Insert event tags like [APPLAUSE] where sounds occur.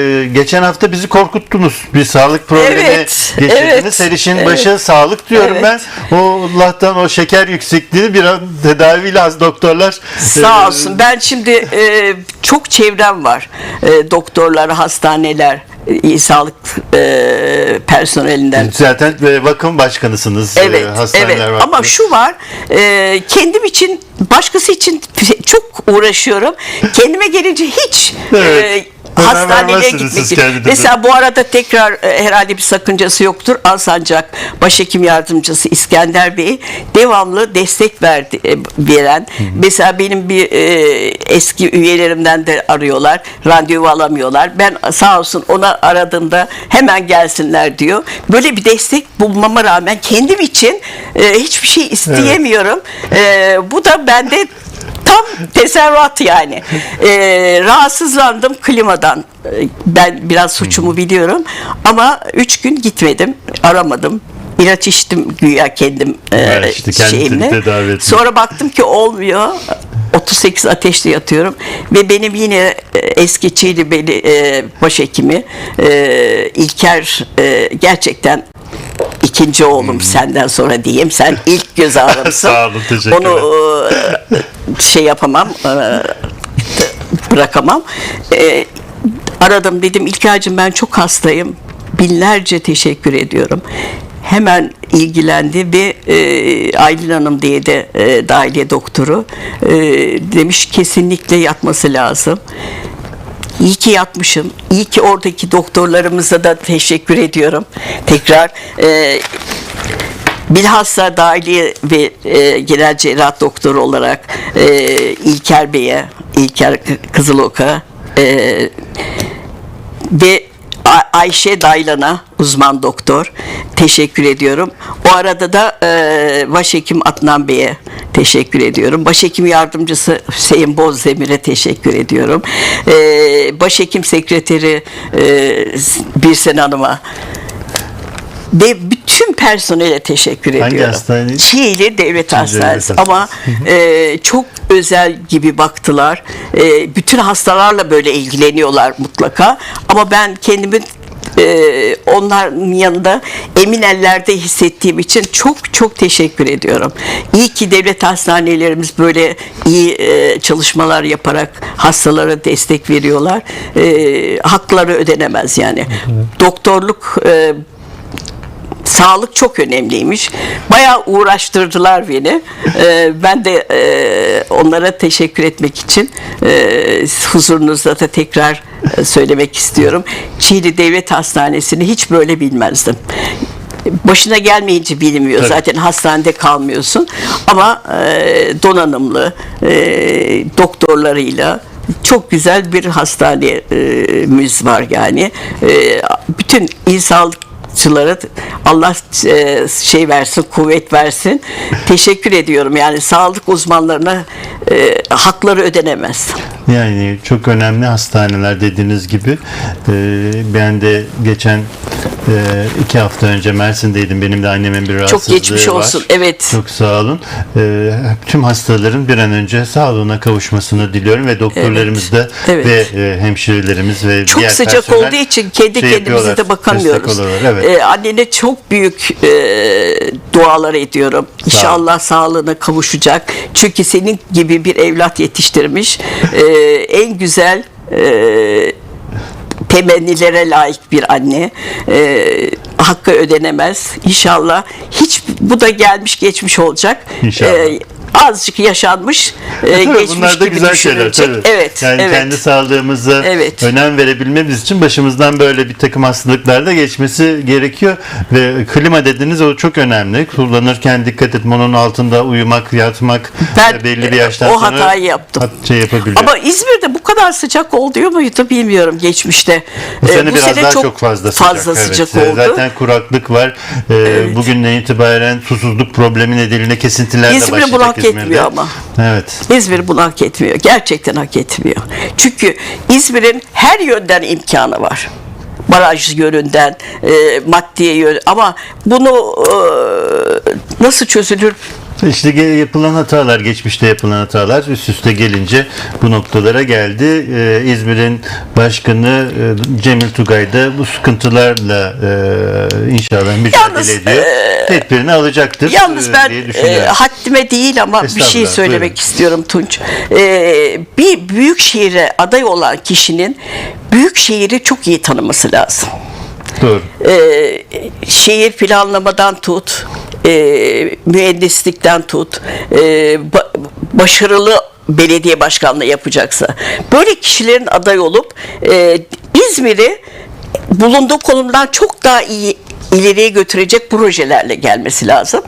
Ee, geçen hafta bizi korkuttunuz. Bir sağlık problemi Evet, geçirdiniz. evet, Her işin evet. başı sağlık diyorum Evet. ben. O Allah'tan o şeker yüksekliğini bir an tedaviyle az doktorlar. Sağ e, olsun. Ben şimdi e, çok çevrem var. E, doktorlar, hastaneler, e, iyi sağlık e, personelinden. Zaten e, vakıf başkanısınız. e, Evet, hastaneler evet. vakfı. Ama şu var, e, kendim için, başkası için çok uğraşıyorum. Kendime gelince hiç Evet. e, hastaneye gitmek siz. Mesela bu arada tekrar e, herhalde bir sakıncası yoktur. Alsancak Başhekim Yardımcısı İskender Bey devamlı destek verdi e, veren. Mesela benim bir e, eski üyelerimden de arıyorlar. Randevu alamıyorlar. Ben sağ olsun ona aradığımda hemen gelsinler diyor. Böyle bir destek bulmama rağmen kendim için e, hiçbir şey isteyemiyorum. E, bu da bende tam teserruat yani. [LAUGHS] Ee, rahatsızlandım klimadan. Ee, Ben biraz suçumu biliyorum. Ama üç gün gitmedim. Aramadım. İlaç içtim güya kendim e, işte şeyimle. Sonra baktım ki olmuyor. 38 ateşte yatıyorum ve benim yine e, eski Çiğlibeli e, başhekimi e, İlker e, gerçekten ikinci oğlum senden sonra diyeyim. Sen [LAUGHS] ilk göz ağrımsın. Hmm. Sağ olun, teşekkürler. Onu e, şey yapamam, e, bırakamam. E, aradım dedim İlker'cim ben çok hastayım. Binlerce teşekkür ediyorum. Hemen ilgilendi ve e, Aylin Hanım diye de e, dahiliye doktoru demiş kesinlikle yatması lazım. İyi ki yatmışım. İyi ki oradaki doktorlarımıza da teşekkür ediyorum. Tekrar e, bilhassa dahiliye ve e, genel cerrah doktoru olarak e, İlker Bey'e, İlker Kızılok'a e, ve Ayşe Daylan'a uzman doktor teşekkür ediyorum. O arada da e, başhekim Adnan Bey'e teşekkür ediyorum. Başhekim yardımcısı Hüseyin Bozdemir'e teşekkür ediyorum. E, başhekim sekreteri e, Birsen Hanım'a ve bütün personele teşekkür Hangi ediyorum. hastane? Çiğli Devlet Hastanesi Devlet ama e, çok özel gibi baktılar. E, bütün hastalarla böyle ilgileniyorlar mutlaka. Ama ben kendimi e, onların yanında emin ellerde hissettiğim için çok çok teşekkür ediyorum. İyi ki devlet hastanelerimiz böyle iyi e, çalışmalar yaparak hastalara destek veriyorlar. E, hakları ödenemez yani. Doktorluk e, sağlık çok önemliymiş. Bayağı uğraştırdılar beni. Ee, ben de e, onlara teşekkür etmek için e, huzurunuzda da tekrar e, söylemek istiyorum. Çiğli Devlet Hastanesi'ni hiç böyle bilmezdim. Başına gelmeyince bilmiyor. Tabii. Zaten hastanede kalmıyorsun. Ama e, donanımlı e, doktorlarıyla çok güzel bir hastanemiz var yani. E, bütün il sağlıkçılara Allah e, şey versin, kuvvet versin. Teşekkür ediyorum. Yani sağlık uzmanlarına e, hakları ödenemez. Yani çok önemli hastaneler dediğiniz gibi. Ee, ben de geçen e, iki hafta önce Mersin'deydim. Benim de annemin bir rahatsızlığı geçmiş var. olsun. Evet. Çok sağ olun. Ee, tüm hastaların bir an önce sağlığına kavuşmasını diliyorum ve doktorlarımız da Evet. ve e, hemşirelerimiz ve Çok diğer sıcak olduğu için kendi şey kendimize de bakamıyoruz. Evet. Ee, annene çok büyük e, dualar ediyorum. İnşallah sağlığına kavuşacak. Çünkü senin gibi bir evlat yetiştirmiş. Ee, en güzel e, temennilere layık bir anne. Ee, hakkı ödenemez. İnşallah hiç bu da gelmiş geçmiş olacak. İnşallah. Ee, azıcık yaşanmış, e, Tabii geçmiş bunlar da gibi güzel şeyler tabii. Evet, yani evet. kendi sağlığımıza Evet. önem verebilmemiz için başımızdan böyle bir takım hastalıklar da geçmesi gerekiyor ve klima dediniz o çok önemli. Kullanırken dikkat etme onun altında uyumak, yatmak Ben e, belli bir yaştan o sonra hatayı yaptım. Şey yapabiliyor. Ama İzmir'de bu kadar sıcak oluyor muydu bilmiyorum geçmişte. bu Ee, sene biraz daha çok, fazla sıcak. fazla Evet. sıcak Ee, oldu. Zaten kuraklık var. Ee, Bugünden itibaren susuzluk problemi nedeniyle kesintiler de İzmir başlayacak bunu hak İzmir'de. etmiyor ama. Evet. İzmir bunu hak etmiyor. Gerçekten hak etmiyor. Çünkü İzmir'in her yönden imkanı var. Baraj yönünden, e, maddi yön ama bunu e, nasıl çözülür İşte yapılan hatalar, geçmişte yapılan hatalar üst üste gelince bu noktalara geldi. Ee, İzmir'in başkanı e, Cemil Tugay da bu sıkıntılarla e, inşallah mücadele Yalnız, ediyor. Tedbirini alacaktır Yalnız e, ben e, haddime değil ama bir şey söylemek buyurun. istiyorum Tunç. E, bir büyük şehire aday olan kişinin büyük şehri çok iyi tanıması lazım. Doğru. e, şehir planlamadan tut, e, mühendislikten tut, e, ba- başarılı belediye başkanlığı yapacaksa böyle kişilerin aday olup e, İzmir'i bulunduğu konumdan çok daha iyi ileriye götürecek projelerle gelmesi lazım.